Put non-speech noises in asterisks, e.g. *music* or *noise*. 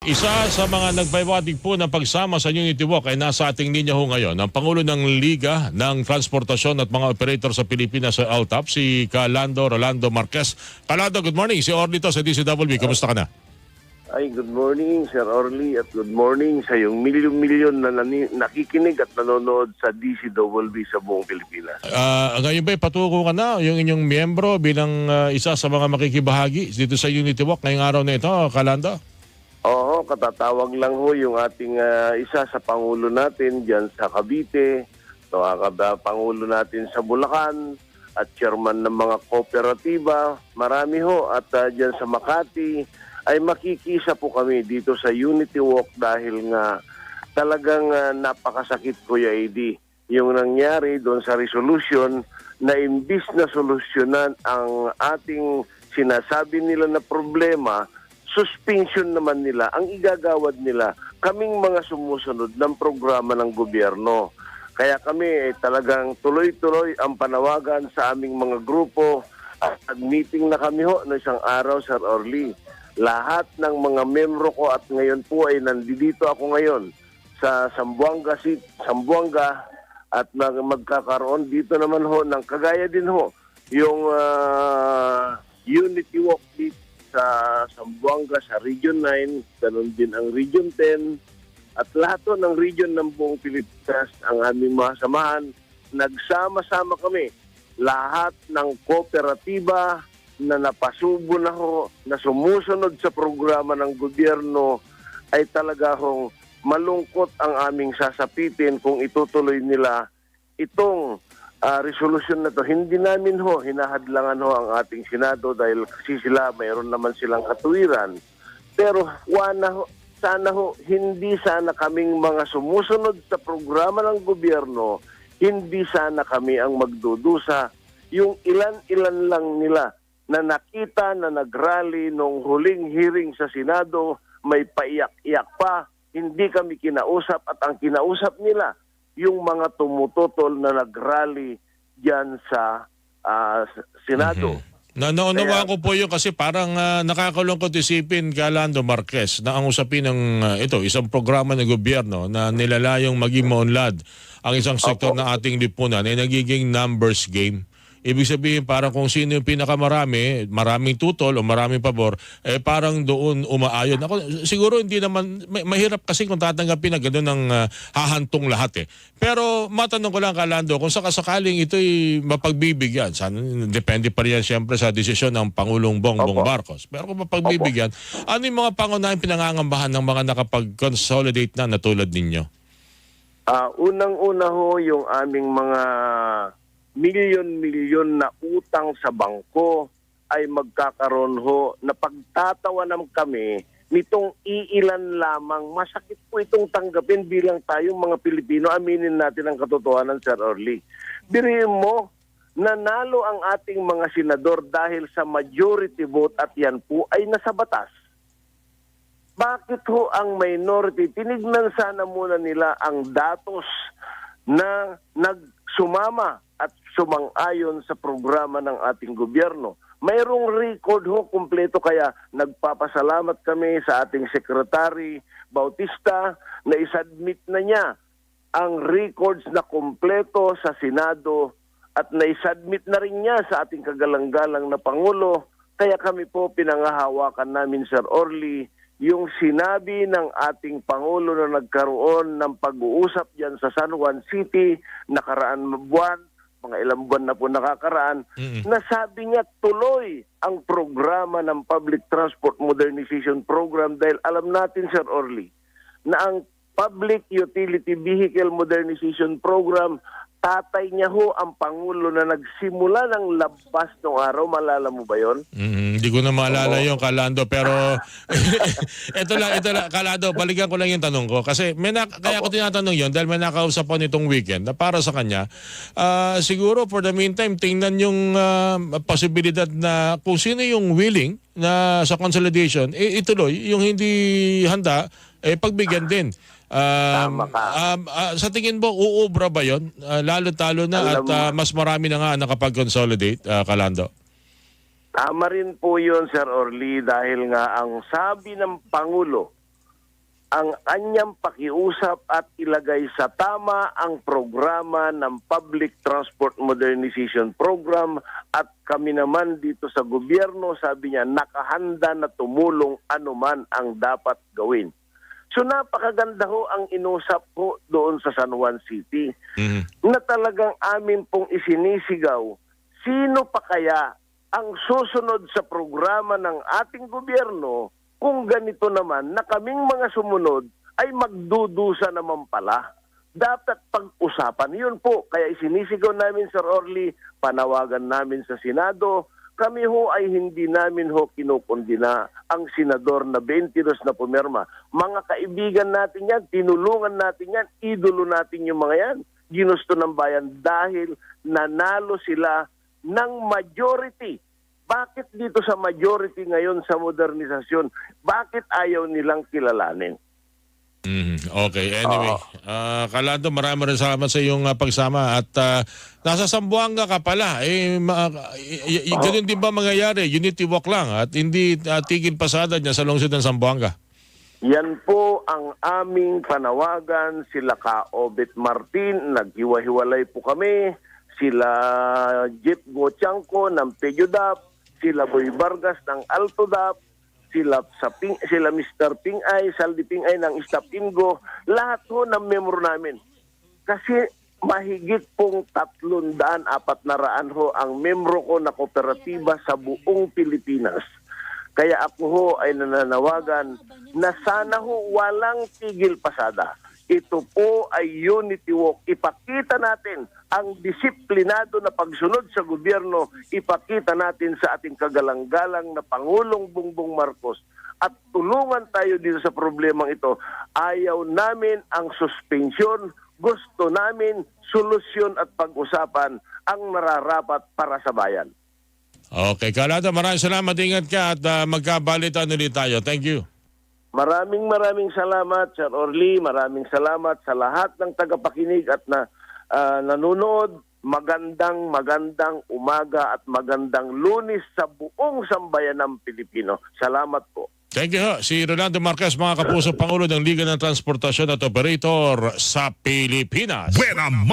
Isa sa mga nagpapatig po ng pagsama sa Unity Walk ay nasa ating linya ho ngayon ang Pangulo ng Liga ng Transportasyon at mga operator sa Pilipinas sa LTAP, si Calando Rolando Marquez. Calando, good morning. Si Orlito sa DCWB. Kamusta ka na? Ay, good morning, Sir Orly, at good morning sa yung milyon-milyon na nakikinig at nanonood sa DCWB sa buong Pilipinas. Ah, ngayon ba patuko ka na yung inyong miyembro bilang ah, isa sa mga makikibahagi dito sa Unity Walk ngayong araw na ito, Calando? Oo, katatawag lang ho yung ating ah, isa sa Pangulo natin dyan sa Cavite, no, ang Pangulo natin sa Bulacan, at chairman ng mga kooperatiba. Marami ho, at ah, dyan sa Makati, ay makikisa po kami dito sa Unity Walk dahil nga talagang ah, napakasakit Kuya AD. Yung nangyari doon sa resolution na imbis na solusyonan ang ating sinasabi nila na problema, suspension naman nila, ang igagawad nila, kaming mga sumusunod ng programa ng gobyerno. Kaya kami eh, talagang tuloy-tuloy ang panawagan sa aming mga grupo at nag-meeting na kami ho no isang araw, Sir Orly. Lahat ng mga membro ko at ngayon po ay nandito ako ngayon sa Sambuanga City, Sambuanga at mag- magkakaroon dito naman ho ng kagaya din ho yung dito sa Sambuanga sa Region 9, ganun din ang Region 10 at lahat ng region ng buong Pilipinas ang aming mga samahan. Nagsama-sama kami lahat ng kooperatiba na napasubo na ho, na sumusunod sa programa ng gobyerno ay talaga hong malungkot ang aming sasapitin kung itutuloy nila itong ah, resolusyon na to. Hindi namin ho, hinahadlangan ho ang ating Senado dahil kasi sila mayroon naman silang katuwiran. Pero wana ho, sana ho, hindi sana kaming mga sumusunod sa programa ng gobyerno, hindi sana kami ang magdudusa. Yung ilan-ilan lang nila na nakita na nagrally nung huling hearing sa Senado, may paiyak-iyak pa, hindi kami kinausap at ang kinausap nila, yung mga tumututol na nagrally diyan sa ah, Senado. Na naunawaan ko po yun kasi parang ah, nakakalungkot isipin Calando Marquez na ang usapin ng ah, ito, isang programa ng gobyerno na nilalayong maging maunlad ang isang sektor ng ating lipunan ay nagiging numbers game. Ibig sabihin parang kung sino yung pinakamarami, maraming tutol o maraming pabor, eh parang doon umaayon. Ako, siguro hindi naman, may- mahirap kasi kung tatanggapin na gano'n ng ah, hahantong lahat eh. Pero matanong ko lang Kalando, kung sakasakaling ito'y mapagbibigyan, sana, depende pa rin yan siyempre sa desisyon ng Pangulong Bongbong Opo. Marcos. Pero kung mapagbibigyan, ano yung mga pangunahing pinangangambahan ng mga nakapag-consolidate na natulad ninyo? Ah, unang-una ho yung aming mga milyon-milyon na utang sa bangko ay magkakaroon ho na pagtatawanan kami nitong iilan lamang. Masakit po itong tanggapin bilang tayong mga Pilipino. Aminin natin ang katotohanan, Sir Orly. Biriin mo, nanalo ang ating mga senador dahil sa majority vote at yan po ay nasa batas. Bakit ho ang minority? Tinignan sana muna nila ang datos na nagsumama at sumang-ayon sa programa ng ating gobyerno. Mayroong record ho kumpleto kaya nagpapasalamat kami sa ating Secretary Bautista na isubmit na niya ang records na kumpleto sa Senado at naisubmit na rin niya sa ating kagalang-galang na Pangulo. Kaya kami po pinangahawakan namin, Sir Orly, yung sinabi ng ating Pangulo na nagkaroon ng pag-uusap dyan sa San Juan City, nakaraan na buwan, mga ilang buwan na po nakakaraan, Mm-mm. nasabi niya tuloy ang programa ng Public Transport Modernization Program dahil alam natin, Sir Orly, na ang Public Utility Vehicle Modernization Program, tatay niya ho ang Pangulo na nagsimula ng labas noong araw. Malala mo ba yon? Mm, hindi ko na maalala yung Kalando pero *laughs* *laughs* ito lang ito lang. Kalando balikan ko lang yung tanong ko. Kasi may na, kaya ko tinatanong yon dahil may nakausap ko nitong weekend na para sa kanya. Ah, siguro for the meantime tingnan yung ah, posibilidad na kung sino yung willing na sa consolidation eh, ituloy. Yung hindi handa eh pagbigyan din. Um, Tama ka. um, ah, sa tingin mo, uubra ba yun? Ah, lalo talo na at Alam mo- ah, mas marami na nga nakapag-consolidate, ah, Kalando. Tama rin po yun, Sir Orly, dahil nga ang sabi ng Pangulo ang kanyang pakiusap at ilagay sa tama ang programa ng Public Transport Modernization Program at kami naman dito sa gobyerno, sabi niya, nakahanda na tumulong anuman ang dapat gawin. So napakaganda ho ang inusap ho doon sa San Juan City Mhm. na talagang amin pong isinisigaw, sino pa kaya ang susunod sa programa ng ating gobyerno kung ganito naman na kaming mga sumunod ay magdudusa naman pala. Dapat pag-usapan. Yun po, kaya isinisigaw namin, Sir Orly, panawagan namin sa Senado, kami ho ay hindi namin ho kinukundina ang senador na 22 na pumirma. Mga kaibigan natin yan, tinulungan natin yan, idolo natin yung mga yan. Ginusto ng bayan dahil nanalo sila ng majority. Bakit dito sa majority ngayon sa modernisasyon, bakit ayaw nilang kilalanin? Mhm. Okay, anyway. ah Kalando, maraming rin salamat sa iyong ah, pagsama at ah, nasa Sambuanga ka pala. Eh, ma- y- y- ganun din ba mangyayari? Unity walk lang at hindi ah, tigil pasada niya sa lungsod ng Sambuanga. Yan po ang aming panawagan. Sila ka Obet Martin, naghiwa-hiwalay po kami. Sila Jeep Gotiangco ng Pejodap. Sila Boy Vargas ng Altodap. Sila, sa Ping, sila Mr. Pingay, Saldi Pingay ng Istapingo. Lahat ho ng member namin. Kasi mahigit pong tatlong daan, apat na raan ho ang membro ko na kooperatiba sa buong Pilipinas. Kaya ako ho ay nananawagan na sana ho walang tigil pasada. Ito po ay unity walk. Ipakita natin ang disiplinado na pagsunod sa gobyerno. Ipakita natin sa ating kagalang-galang na Pangulong Bongbong Marcos. At tulungan tayo dito sa problemang ito. Ayaw namin ang suspensyon. Gusto namin solusyon at pag-usapan ang nararapat para sa bayan. Okay, Kalando, maraming salamat. Ingat ka at ah, magkabalitan ulit tayo. Thank you. Maraming maraming salamat, Sir Orly. Maraming salamat sa lahat ng tagapakinig at na ah, nanonood. Magandang magandang umaga at magandang lunis sa buong sambayan ng Pilipino. Salamat po. Thank you. ho. Si Rolando Marquez, mga kapuso, Pangulo ng Liga ng Transportasyon at Operator sa Pilipinas. Buena